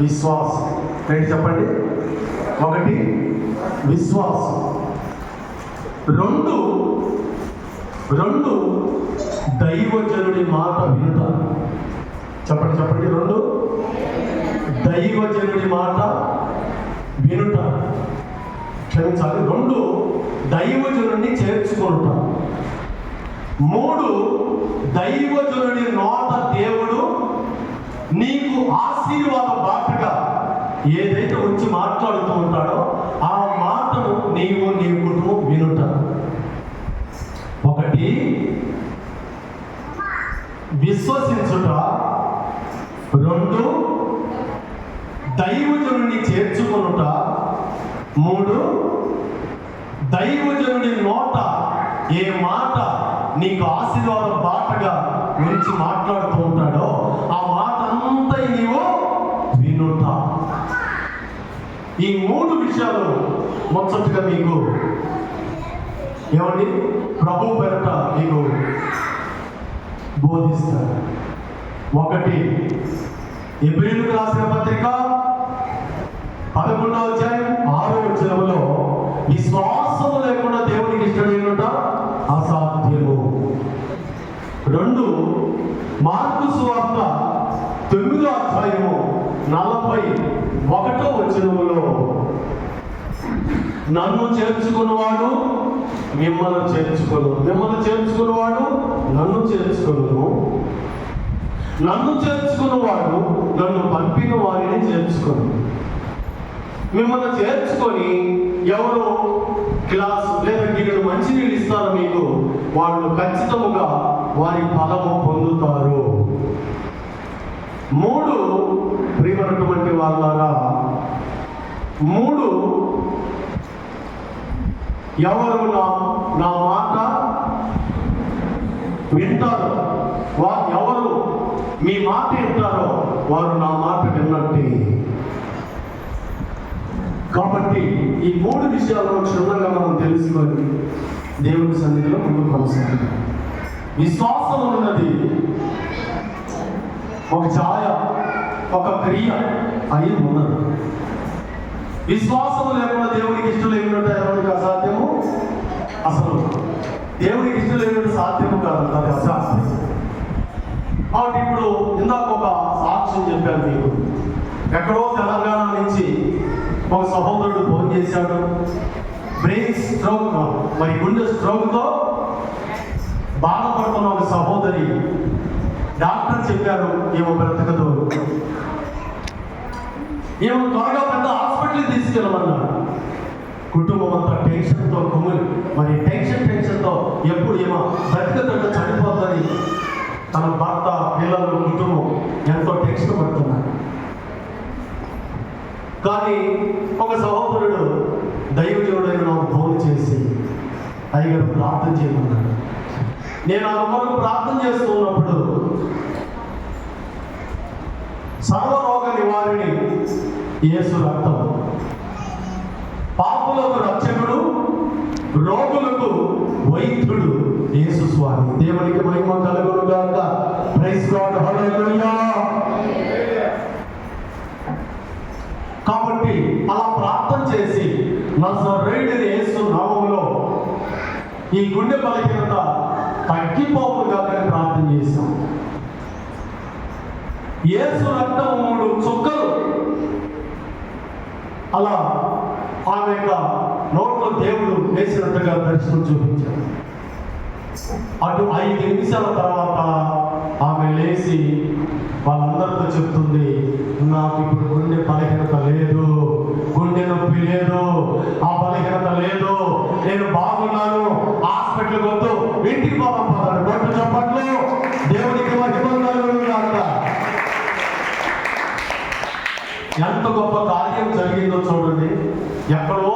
విశ్వాసం. ఏంటి చెప్పండి? ఒకటి విశ్వాసం. రెండు రెండు దైవజనుడి మాట వినుట. చెప్పండి చెప్పండి రెండు. దైవజనుడి మాట వినుట. క్షమించాలి. రెండు దైవజనుడిని చేర్చుకుంటా మూడు దైవజనుడి నోట దేవుడు నీకు ఆశీర్వాద బాటగా ఏదైతే వచ్చి మాట్లాడుతూ ఉంటాడో ఆ మాటను నీవు నీ కుటుంబం వినుట. ఒకటి విశ్వసించుట. రెండు దైవజనుని చేర్చుకొనుట. మూడు దైవజనుని నోట ఏ మాట నీకు ఆశీర్వాదం బాటగా గురించి మాట్లాడుతూ ఉంటాడో ఆ ఈ మూడు విషయాలు ముచ్చటగా మీకు ఏమండి? ప్రభు పెరట మీకు బోధిస్తారు ఒకటి ఎబ్రిల్కు రాసిన పత్రిక పదకొండవ అధ్యాయం ఆరో వచనంలో విశ్వాసం లేకుండా దేవునికి ఇష్టమైనట అసాధ్యము. రెండు మార్కు సువార్త నలభై ఒకటో వచనములో నన్ను చేర్చుకున్నవాడు మిమ్మల్ని చేర్చుకోను. మిమ్మల్ని చేర్చుకున్నవాడు నన్ను చేర్చుకును నన్ను చేర్చుకున్నవాడు నన్ను పంపిన వారిని చేర్చుకోను. మిమ్మల్ని చేర్చుకొని ఎవరు క్లాస్ లేదా గిన్నెడు మంచినీళ్ళు ఇస్తారో మీకు? వాళ్ళు ఖచ్చితముగా వారి ఫలము పొందుతారు. మూడు ప్రియమైనటువంటి వాళ్ళారా మూడు ఎవరు నా నా మాట వింటారు వారు ఎవరు మీ మాట వింటారో వారు నా మాట విన్నట్టే. కాబట్టి ఈ మూడు విషయాలను క్షుణ్ణంగా మనం తెలుసుకొని దేవుని సన్నిధిలో ముందుకు కొనసాగుతాం విశ్వాసం ఉన్నది ఒక ఛాయ ఒక క్రియ అయి ఉన్నది. విశ్వాసము లేకుండా దేవునికి ఇష్టం లేకుండా ఎవరికి అసాధ్యము? అసలు దేవునికి ఇష్టం లేకుండా సాధ్యము కాదు అది అసాధ్యం. కాబట్టి ఇప్పుడు ఇందాక ఒక సాక్ష్యం చెప్పాను మీకు. ఎక్కడో తెలంగాణ నుంచి ఒక సహోదరుడు ఫోన్ చేశాడు. బ్రెయిన్ స్ట్రోక్ మరి గుండె స్ట్రోక్తో బాధపడుతున్న ఒక సహోదరి చెప్పారు ఏమో బ్రతకదు. ఏమో త్వరగా పెద్ద హాస్పిటల్కి తీసుకెళ్ళమన్నారు. కుటుంబం అంతా టెన్షన్తో కుమిలి మరి టెన్షన్ టెన్షన్తో ఎప్పుడు ఏమో బ్రతకదంటే చనిపోతుంది తన భర్త పిల్లలు కుటుంబం ఎంతో టెన్షన్ పడుతున్నారు. కానీ ఒక సహోదరుడు దైవజనుడైన నాకు ఫోన్ చేసి అయ్యగారు ప్రార్థన చేయమన్నాడు నేను ఆ కొరకు ప్రార్థన చేస్తున్నప్పుడు సర్వరోగ నివారిణి యేసు రక్తం. పాపులకు రక్షకుడు రోగులకు వైద్యుడు యేసు స్వామి. దేవునికి మహిమ కలుగును గాక. ప్రైజ్ గాడ్ హల్లెలూయా కాబట్టి అలా ప్రార్థన చేసి నజరేయుడైన యేసు నామములో ఈ గుండె బలహీనత తగ్గిపోవుగా ప్రార్థన చేశాం. యేసు రక్తం మూడు చుక్కలు. అలా ఆమె యొక్క నోట్లో దేవుడు వేసినట్టుగా దర్శనం చూపించాడు. అటు ఐదు నిమిషాల తర్వాత ఆమె లేచి వాళ్ళందరితో చెప్తుంది నాకు ఇప్పుడు గుండె బలహీనత లేదు గుండె నొప్పి లేదు ఆ బలహీనత లేదు. నేను బాగున్నాను హాస్పిటల్ వద్దు ఇంటికి పోదాం గొప్ప కార్యం జరిగిందో చూడండి. ఎక్కడో